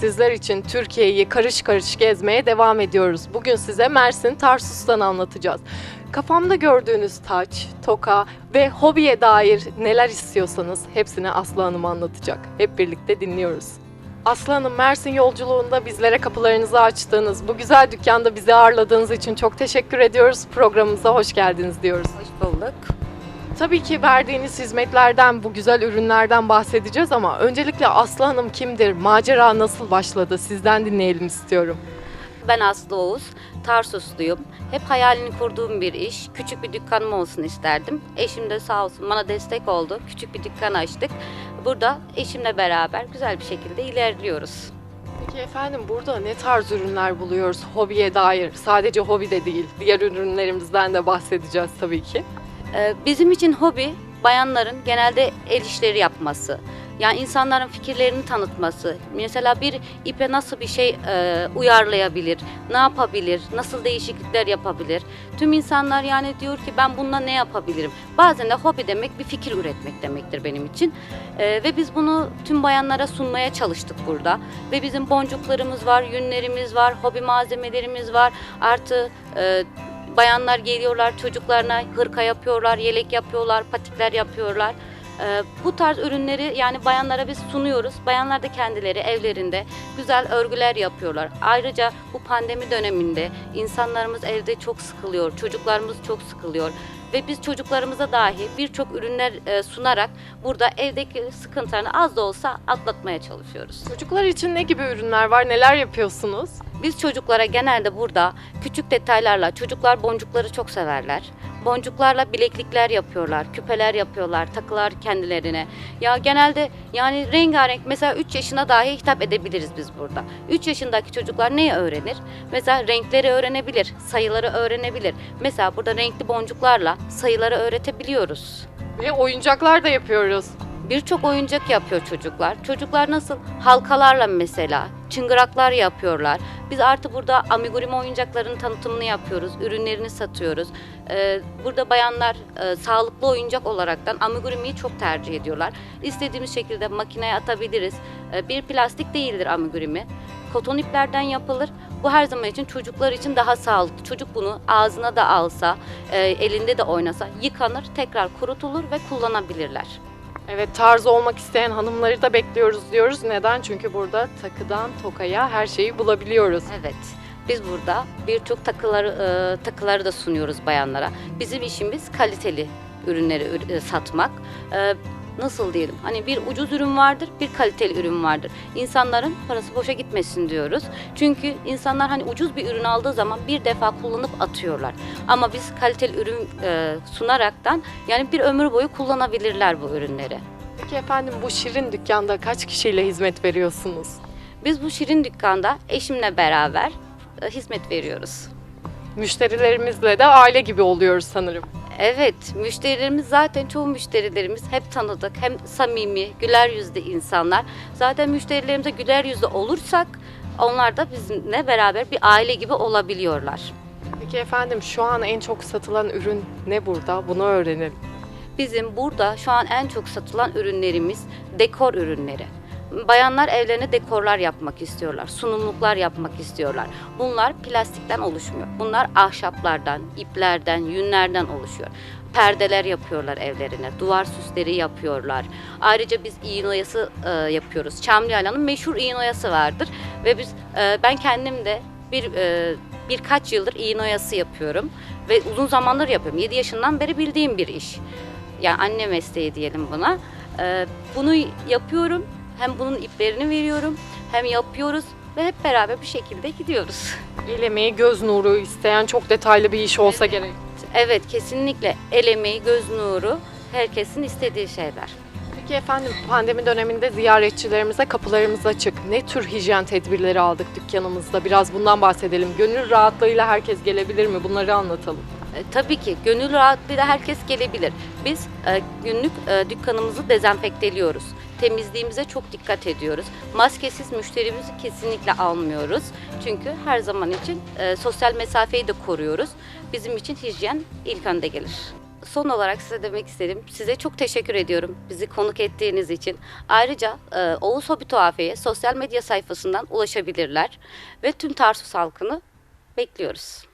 sizler için Türkiye'yi karış karış gezmeye devam ediyoruz. Bugün size Mersin Tarsus'tan anlatacağız. Kafamda gördüğünüz taç, toka ve hobiye dair neler istiyorsanız hepsini Aslı Hanım anlatacak. Hep birlikte dinliyoruz. Aslı Hanım Mersin yolculuğunda bizlere kapılarınızı açtığınız, bu güzel dükkanda bizi ağırladığınız için çok teşekkür ediyoruz. Programımıza hoş geldiniz diyoruz. Hoş bulduk. Tabii ki verdiğiniz hizmetlerden, bu güzel ürünlerden bahsedeceğiz ama öncelikle Aslı Hanım kimdir? Macera nasıl başladı? Sizden dinleyelim istiyorum. Ben Aslı Oğuz, Tarsusluyum. Hep hayalini kurduğum bir iş. Küçük bir dükkanım olsun isterdim. Eşim de sağ olsun bana destek oldu. Küçük bir dükkan açtık. Burada eşimle beraber güzel bir şekilde ilerliyoruz. Peki efendim burada ne tarz ürünler buluyoruz hobiye dair? Sadece hobi de değil, diğer ürünlerimizden de bahsedeceğiz tabii ki. Ee, Bizim için hobi bayanların genelde el işleri yapması. Yani insanların fikirlerini tanıtması. Mesela bir ipe nasıl bir şey e, uyarlayabilir, ne yapabilir, nasıl değişiklikler yapabilir. Tüm insanlar yani diyor ki ben bununla ne yapabilirim. Bazen de hobi demek bir fikir üretmek demektir benim için. E, ve biz bunu tüm bayanlara sunmaya çalıştık burada. Ve bizim boncuklarımız var, yünlerimiz var, hobi malzemelerimiz var. Artı e, bayanlar geliyorlar çocuklarına hırka yapıyorlar, yelek yapıyorlar, patikler yapıyorlar. Ee, bu tarz ürünleri yani bayanlara biz sunuyoruz. Bayanlar da kendileri evlerinde güzel örgüler yapıyorlar. Ayrıca bu pandemi döneminde insanlarımız evde çok sıkılıyor, çocuklarımız çok sıkılıyor ve biz çocuklarımıza dahi birçok ürünler e, sunarak burada evdeki sıkıntılarını az da olsa atlatmaya çalışıyoruz. Çocuklar için ne gibi ürünler var? Neler yapıyorsunuz? Biz çocuklara genelde burada küçük detaylarla, çocuklar boncukları çok severler. Boncuklarla bileklikler yapıyorlar, küpeler yapıyorlar, takılar kendilerine. Ya genelde yani rengarenk mesela 3 yaşına dahi hitap edebiliriz biz burada. 3 yaşındaki çocuklar neyi öğrenir? Mesela renkleri öğrenebilir, sayıları öğrenebilir. Mesela burada renkli boncuklarla sayıları öğretebiliyoruz. Ve oyuncaklar da yapıyoruz. Birçok oyuncak yapıyor çocuklar. Çocuklar nasıl? Halkalarla mesela, çıngıraklar yapıyorlar. Biz artık burada amigurumi oyuncakların tanıtımını yapıyoruz, ürünlerini satıyoruz. Ee, burada bayanlar e, sağlıklı oyuncak olaraktan amigurumiyi çok tercih ediyorlar. İstediğimiz şekilde makineye atabiliriz. Ee, bir plastik değildir amigurumi. Koton iplerden yapılır. Bu her zaman için çocuklar için daha sağlıklı. Çocuk bunu ağzına da alsa, e, elinde de oynasa yıkanır, tekrar kurutulur ve kullanabilirler. Evet tarz olmak isteyen hanımları da bekliyoruz diyoruz. Neden? Çünkü burada takıdan tokaya her şeyi bulabiliyoruz. Evet. Biz burada birçok takıları e, takıları da sunuyoruz bayanlara. Bizim işimiz kaliteli ürünleri ür- e, satmak. Nasıl diyelim? Hani bir ucuz ürün vardır, bir kaliteli ürün vardır. İnsanların parası boşa gitmesin diyoruz. Çünkü insanlar hani ucuz bir ürün aldığı zaman bir defa kullanıp atıyorlar. Ama biz kaliteli ürün e, sunaraktan yani bir ömür boyu kullanabilirler bu ürünleri. Peki efendim bu şirin dükkanda kaç kişiyle hizmet veriyorsunuz? Biz bu şirin dükkanda eşimle beraber e, hizmet veriyoruz. Müşterilerimizle de aile gibi oluyoruz sanırım. Evet, müşterilerimiz zaten çoğu müşterilerimiz hep tanıdık, hem samimi, güler yüzlü insanlar. Zaten müşterilerimize güler yüzlü olursak onlar da bizimle beraber bir aile gibi olabiliyorlar. Peki efendim şu an en çok satılan ürün ne burada? Bunu öğrenelim. Bizim burada şu an en çok satılan ürünlerimiz dekor ürünleri. Bayanlar evlerine dekorlar yapmak istiyorlar, sunumluklar yapmak istiyorlar. Bunlar plastikten oluşmuyor. Bunlar ahşaplardan, iplerden, yünlerden oluşuyor. Perdeler yapıyorlar evlerine, duvar süsleri yapıyorlar. Ayrıca biz iğne oyası e, yapıyoruz. Çamlıyalan'ın meşhur iğne oyası vardır ve biz e, ben kendim de bir e, birkaç yıldır iğne oyası yapıyorum ve uzun zamandır yapıyorum. 7 yaşından beri bildiğim bir iş. Yani anne mesleği diyelim buna. E, bunu yapıyorum. Hem bunun iplerini veriyorum, hem yapıyoruz ve hep beraber bir şekilde gidiyoruz. El emeği, göz nuru isteyen çok detaylı bir iş olsa gerek. Evet, kesinlikle el emeği, göz nuru herkesin istediği şeyler. Peki efendim pandemi döneminde ziyaretçilerimize kapılarımız açık. Ne tür hijyen tedbirleri aldık dükkanımızda? Biraz bundan bahsedelim. Gönül rahatlığıyla herkes gelebilir mi? Bunları anlatalım. E, tabii ki gönül rahatlığıyla herkes gelebilir. Biz e, günlük e, dükkanımızı dezenfekteliyoruz. Temizliğimize çok dikkat ediyoruz. Maskesiz müşterimizi kesinlikle almıyoruz. Çünkü her zaman için e, sosyal mesafeyi de koruyoruz. Bizim için hijyen ilk önde gelir. son olarak size demek istedim. Size çok teşekkür ediyorum bizi konuk ettiğiniz için. Ayrıca e, Oğuz Hobi Tuhafe'ye sosyal medya sayfasından ulaşabilirler ve tüm Tarsus halkını bekliyoruz.